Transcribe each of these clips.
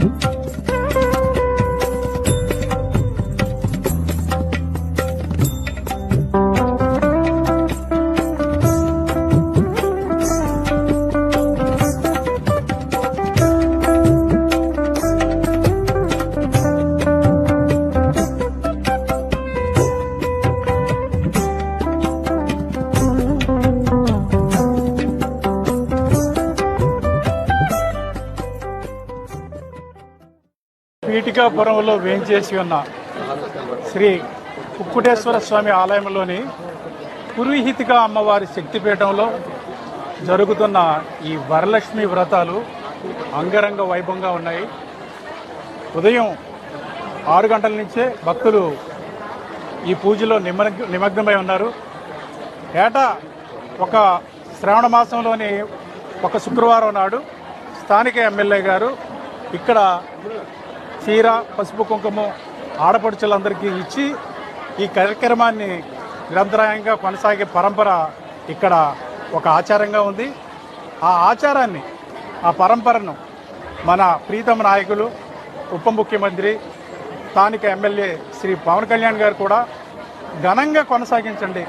Thank you. పీఠికాపురంలో వేయించేసి ఉన్న శ్రీ కుక్కుటేశ్వర స్వామి ఆలయంలోని పురోహితిక అమ్మవారి శక్తిపీఠంలో జరుగుతున్న ఈ వరలక్ష్మి వ్రతాలు అంగరంగ వైభవంగా ఉన్నాయి. ఉదయం ఆరు గంటల నుంచే భక్తులు ఈ పూజలో నిమగ్న నిమగ్నమై ఉన్నారు. ఏటా ఒక శ్రావణ మాసంలోని ఒక శుక్రవారం నాడు స్థానిక ఎమ్మెల్యే గారు ఇక్కడ చీర పసుపు కుంకుమ ఆడపడుచులందరికీ ఇచ్చి ఈ కార్యక్రమాన్ని నిరంతరాయంగా కొనసాగే పరంపర ఇక్కడ ఒక ఆచారంగా ఉంది. ఆ ఆచారాన్ని ఆ పరంపరను మన ప్రీతమ నాయకులు ఉప ముఖ్యమంత్రి స్థానిక ఎమ్మెల్యే శ్రీ పవన్ కళ్యాణ్ గారు కూడా ఘనంగా కొనసాగించండి.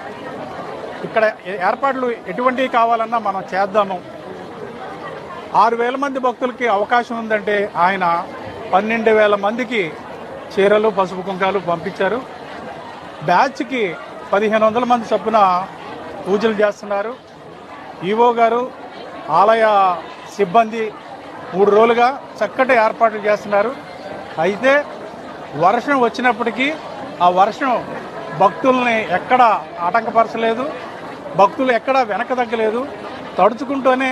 ఇక్కడ ఏ- ఏర్పాట్లు ఎటువంటివి కావాలన్నా మనం చేద్దాము. ఆరు వేల మంది భక్తులకి అవకాశం ఉందంటే ఆయన పన్నెండు వేల మందికి చీరలు పసుపు కుంకాలు పంపించారు. బ్యాచ్కి పదిహేను వందల మంది చొప్పున పూజలు చేస్తున్నారు. ఈవో గారు ఆలయ సిబ్బంది మూడు రోజులుగా చక్కటి ఏర్పాట్లు చేస్తున్నారు. అయితే వర్షం వచ్చినప్పటికీ ఆ వర్షం భక్తుల్ని ఎక్కడ ఆటంకపరచలేదు భక్తులు ఎక్కడ వెనక తగ్గలేదు. తడుచుకుంటూనే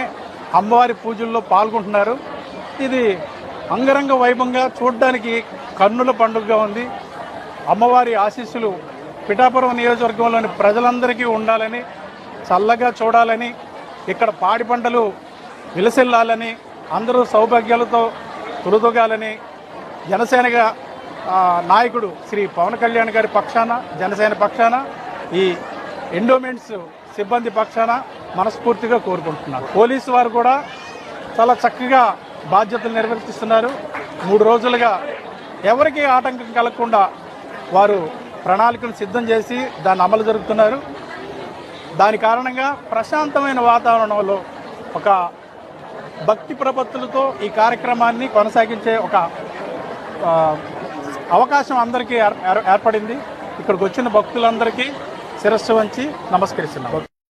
అమ్మవారి పూజల్లో పాల్గొంటున్నారు. ఇది అంగరంగ వైభవంగా చూడడానికి కన్నుల పండుగగా ఉంది. అమ్మవారి ఆశీస్సులు పిఠాపురం నియోజకవర్గంలోని ప్రజలందరికీ ఉండాలని చల్లగా చూడాలని ఇక్కడ పాడి పంటలు విలసిల్లాలని అందరూ సౌభాగ్యాలతో తులుతొగాలని జనసేనగా నాయకుడు శ్రీ పవన్ కళ్యాణ్ గారి పక్షాన జనసేన పక్షాన ఈ ఎండోమెంట్స్ సిబ్బంది పక్షాన మనస్ఫూర్తిగా కోరుకుంటున్నారు పోలీసు వారు కూడా చాలా చక్కగా బాధ్యతలు నిర్వర్తిస్తున్నారు. మూడు రోజులుగా ఎవరికీ ఆటంకం కలగకుండా వారు ప్రణాళికను సిద్ధం చేసి దాన్ని అమలు జరుపుతున్నారు. దాని కారణంగా ప్రశాంతమైన వాతావరణంలో ఒక భక్తి ప్రపత్తులతో ఈ కార్యక్రమాన్ని కొనసాగించే ఒక అవకాశం అందరికీ ఏర్- ఏర్- ఏర్పడింది. ఇక్కడికి వచ్చిన భక్తులందరికీ శిరస్సు వంచి నమస్కరిస్తున్నాం.